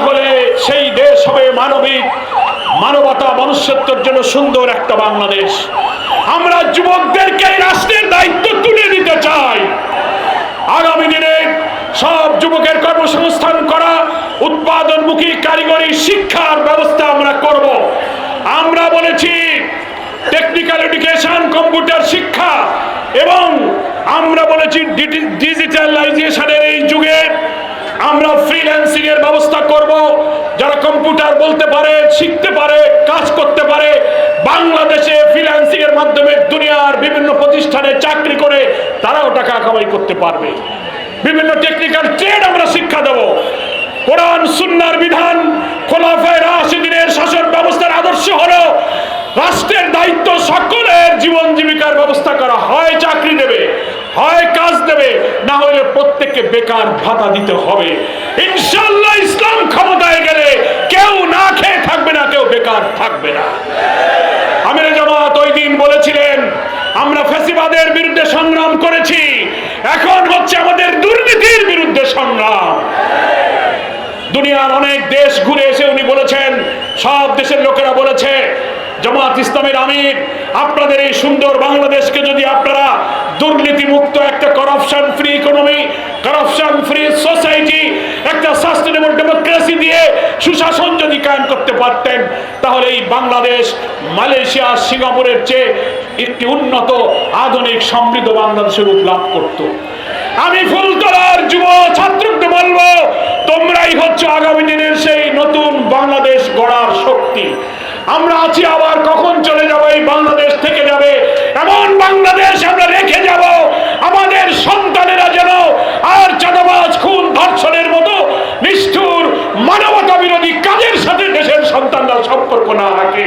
তাহলে সেই দেশ হবে মানবিক, মানবতা মনুষ্যত্বের জন্য সুন্দর একটা বাংলাদেশ। আমরা যুবকদেরকে রাষ্ট্রের দায়িত্ব তুলে দিতে চাই। আগামী দিনে সব যুবকের কর্মসংস্থান করা, উৎপাদনমুখী কারিগরি শিক্ষার ব্যবস্থা আমরা করব। আমরা বলেছি টেকনিক্যাল এডুকেশন কম্পিউটার শিক্ষা, এবং আমরা বলেছি ডিজিটালাইজেশনের এই যুগে যারা কম্পিউটার বলতে পারে, শিখতে পারে, কাজ করতে পারে, বাংলাদেশে ফ্রিল্যান্সিং এর মাধ্যমে দুনিয়ার বিভিন্ন প্রতিষ্ঠানে চাকরি করে, তারাও টাকা কামাই করতে পারবে। বিভিন্ন টেকনিক্যাল ট্রেড আমরা শিক্ষা দেব। কোরআন, সুন্নার বিধান, খোলাফায় রাশিদিনের শাসন ব্যবস্থার আদর্শ হলো, রাষ্ট্রের দায়িত্ব সকলের জীবন জীবিকার ব্যবস্থা করা। হয় চাকরি দেবে, হয় কাজ দেবে, না হলে প্রত্যেককে বেকার ভাতা দিতে হবে। ইনশাল্লাহ ইসলাম ক্ষমতায় গেলে কেউ না খেয়ে থাকবে না কেউ বেকার থাকবে না আমির জামাত ওই দিন বলেছিলেন, আমরা ফ্যাসিবাদের বিরুদ্ধে সংগ্রাম করেছি। এখন হচ্ছে আমাদের দুর্নীতির বিরুদ্ধে সংগ্রাম। দুনিয়ার অনেক দেশ ঘুরে এসে উনি বলেছেন, সব দেশের লোকেরা বলেছে, জামাত ইসলামের আমির, আপনাদের এই সুন্দর বাংলাদেশকে যদি আপনারা দুর্নীতি মুক্ত একটা corruption free economy corruption free society একটা সাস্টেনেবল ডেমোক্রেসি দিয়ে সুশাসন যদি কায়েম করতে পারতেন তাহলে এই বাংলাদেশ, মালয়েশিয়া, সিঙ্গাপুরের চেয়ে একটি উন্নত, আধুনিক, সমৃদ্ধ বাংলাদেশের রূপ লাভ করতো। আমি ফুলতলার যুব ছাত্রকে বলব, তোমরাই হচ্ছে আগামী দিনের সেই নতুন বাংলাদেশ গড়ার শক্তি। আমরা আছি আবার কখন চলে যাব, এই বাংলাদেশ থেকে যাবে? এমন বাংলাদেশ আমরা রেখে যাব, আমাদের সাথে দেশের সন্তানরা সম্পর্ক না রাখে